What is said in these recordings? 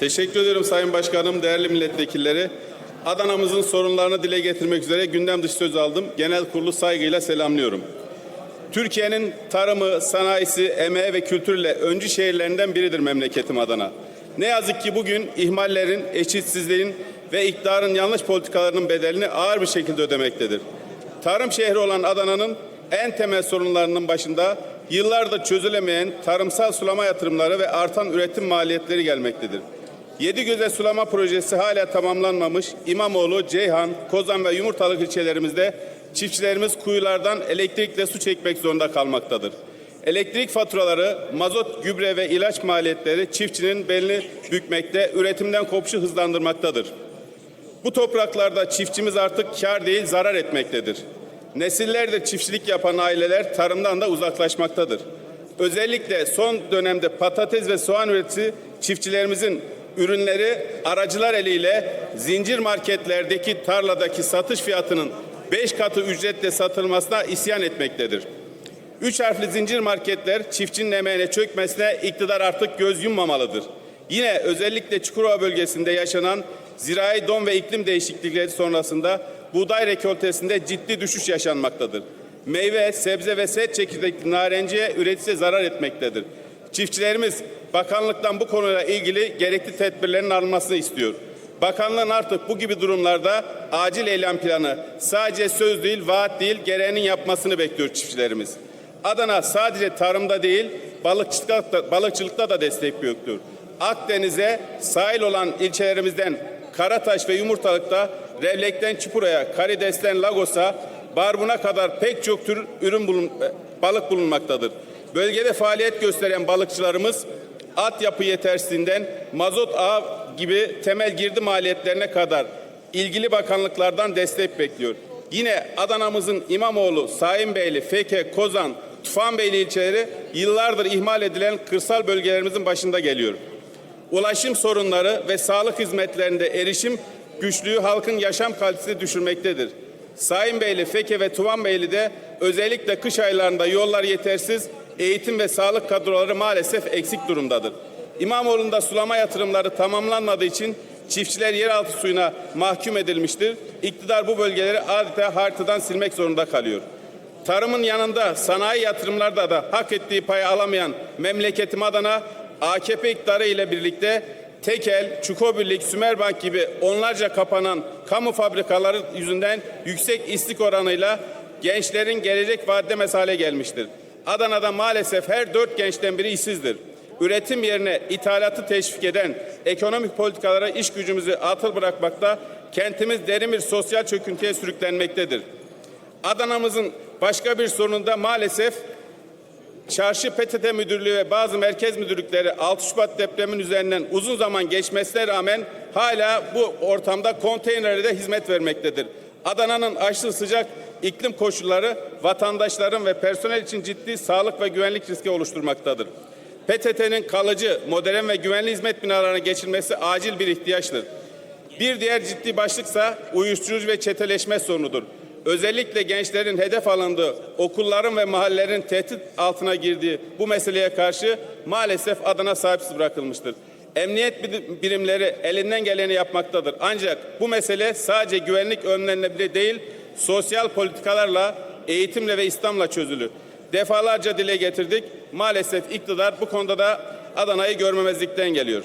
Teşekkür ederim Sayın Başkanım, değerli milletvekilleri. Adana'mızın sorunlarını dile getirmek üzere gündem dışı söz aldım. Genel kurulu saygıyla selamlıyorum. Türkiye'nin tarımı, sanayisi, emeği ve kültürle öncü şehirlerinden biridir memleketim Adana. Ne yazık ki bugün ihmallerin, eşitsizliğin ve iktidarın yanlış politikalarının bedelini ağır bir şekilde ödemektedir. Tarım şehri olan Adana'nın en temel sorunlarının başında yıllardır çözülemeyen tarımsal sulama yatırımları ve artan üretim maliyetleri gelmektedir. Yedigöze sulama projesi hala tamamlanmamış. İmamoğlu, Ceyhan, Kozan ve Yumurtalık ilçelerimizde çiftçilerimiz kuyulardan elektrikle su çekmek zorunda kalmaktadır. Elektrik faturaları, mazot, gübre ve ilaç maliyetleri çiftçinin belini bükmekte, üretimden kopuşu hızlandırmaktadır. Bu topraklarda çiftçimiz artık kar değil zarar etmektedir. Nesillerdir çiftçilik yapan aileler tarımdan da uzaklaşmaktadır. Özellikle son dönemde patates ve soğan üreticisi çiftçilerimizin ürünleri aracılar eliyle zincir marketlerdeki tarladaki satış fiyatının 5 katı ücretle satılmasına isyan etmektedir. Üç harfli zincir marketler çiftçinin emeğine çökmesine iktidar artık göz yummamalıdır. Yine özellikle Çukurova bölgesinde yaşanan zirai don ve iklim değişiklikleri sonrasında buğday rekoltesinde ciddi düşüş yaşanmaktadır. Meyve, sebze ve set çekirdekli narenciye üreticisi zarar etmektedir. Çiftçilerimiz bakanlıktan bu konuyla ilgili gerekli tedbirlerin alınmasını istiyor. Bakanlığın artık bu gibi durumlarda acil eylem planı sadece söz değil, vaat değil, gereğinin yapmasını bekliyor çiftçilerimiz. Adana sadece tarımda değil, balıkçılıkta da, balıkçılıkta da destek bekliyor. Akdeniz'e sahil olan ilçelerimizden Karataş ve Yumurtalık'ta Revlek'ten Çupura'ya, Karides'ten Lagos'a, Barbun'a kadar pek çok tür ürün bulun, balık bulunmaktadır. Bölgede faaliyet gösteren balıkçılarımız altyapı yetersizliğinden mazot ağı gibi temel girdi maliyetlerine kadar ilgili bakanlıklardan destek bekliyor. Yine Adana'mızın İmamoğlu, Sahinbeyli, Feke, Kozan, Tufanbeyli ilçeleri yıllardır ihmal edilen kırsal bölgelerimizin başında geliyor. Ulaşım sorunları ve sağlık hizmetlerinde erişim güçlüğü halkın yaşam kalitesini düşürmektedir. Sayınbeyli, Feke ve Tuvanbeyli'de özellikle kış aylarında yollar yetersiz, eğitim ve sağlık kadroları maalesef eksik durumdadır. İmamoğlu'nda sulama yatırımları tamamlanmadığı için çiftçiler yeraltı suyuna mahkum edilmiştir. İktidar bu bölgeleri adeta haritadan silmek zorunda kalıyor. Tarımın yanında sanayi yatırımlarda da hak ettiği payı alamayan memleketim Adana AKP iktidarı ile birlikte Tekel, Çukorbirlik, Sümerbank gibi onlarca kapanan kamu fabrikaları yüzünden yüksek istik oranıyla gençlerin gelecek vaat edemez hale gelmiştir. Adana'da maalesef her dört gençten biri işsizdir. Üretim yerine ithalatı teşvik eden ekonomik politikalara iş gücümüzü atıl bırakmakta, kentimiz derin bir sosyal çöküntüye sürüklenmektedir. Adana'mızın başka bir sorununda maalesef Çarşı PTT Müdürlüğü ve bazı merkez müdürlükleri 6 Şubat depremin üzerinden uzun zaman geçmesine rağmen hala bu ortamda konteynerlerde hizmet vermektedir. Adana'nın aşırı sıcak iklim koşulları vatandaşların ve personel için ciddi sağlık ve güvenlik riski oluşturmaktadır. PTT'nin kalıcı, modern ve güvenli hizmet binalarına geçilmesi acil bir ihtiyaçtır. Bir diğer ciddi başlıksa uyuşturucu ve çeteleşme sorunudur. Özellikle gençlerin hedef alındığı, okulların ve mahallelerin tehdit altına girdiği bu meseleye karşı maalesef Adana sahipsiz bırakılmıştır. Emniyet birimleri elinden geleni yapmaktadır. Ancak bu mesele sadece güvenlik önlemleriyle değil, sosyal politikalarla, eğitimle ve İslam'la çözülür. Defalarca dile getirdik. Maalesef iktidar bu konuda da Adana'yı görmemezlikten geliyor.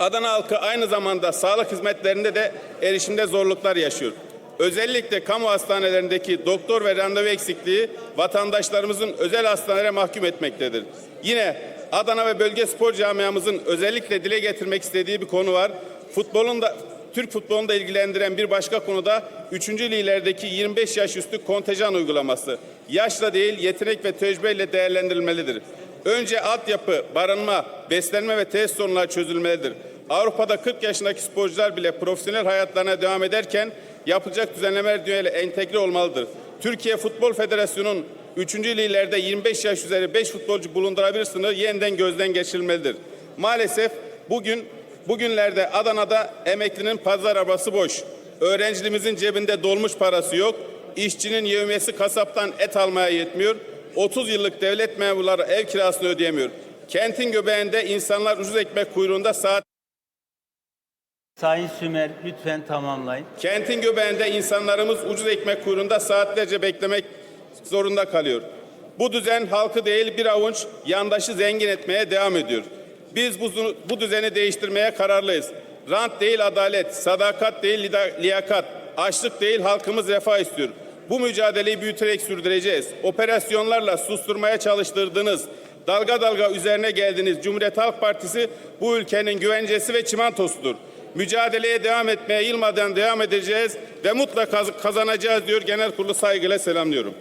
Adana halkı aynı zamanda sağlık hizmetlerinde de erişimde zorluklar yaşıyor. Özellikle kamu hastanelerindeki doktor ve randevu eksikliği vatandaşlarımızın özel hastanelere mahkum etmektedir. Yine Adana ve bölge spor camiamızın özellikle dile getirmek istediği bir konu var. Futbolun da Türk futbolunu da ilgilendiren bir başka konuda 3. liglerdeki 25 yaş üstü kontenjan uygulaması. Yaşla değil yetenek ve tecrübeyle değerlendirilmelidir. Önce altyapı, barınma, beslenme ve tesis sorunları çözülmelidir. Avrupa'da 40 yaşındaki sporcular bile profesyonel hayatlarına devam ederken yapılacak düzenlemeler düğüyle entegre olmalıdır. Türkiye Futbol Federasyonu'nun 3. liglerde 25 yaş üzeri 5 futbolcu bulundurabilir sınırı yeniden gözden geçirilmelidir. Maalesef bugün bugünlerde Adana'da emeklinin pazar arabası boş. Öğrencimizin cebinde dolmuş parası yok. İşçinin yevmiyesi kasaptan et almaya yetmiyor. 30 yıllık devlet memurları ev kirasını ödeyemiyor. Kentin göbeğinde insanlar ucuz ekmek kuyruğunda saat Sayın Sümer lütfen tamamlayın. Kentin göbeğinde insanlarımız ucuz ekmek kuyruğunda saatlerce beklemek zorunda kalıyor. Bu düzen halkı değil bir avuç yandaşı zengin etmeye devam ediyor. Biz bu, bu düzeni değiştirmeye kararlıyız. Rant değil adalet, sadakat değil liyakat, açlık değil halkımız refah istiyor. Bu mücadeleyi büyüterek sürdüreceğiz. Operasyonlarla susturmaya çalıştırdığınız, dalga dalga üzerine geldiğiniz Cumhuriyet Halk Partisi bu ülkenin güvencesi ve çimentosudur. Mücadeleye devam etmeye yılmadan devam edeceğiz ve mutlaka kazanacağız diyor genel kurulu saygıyla selamlıyorum.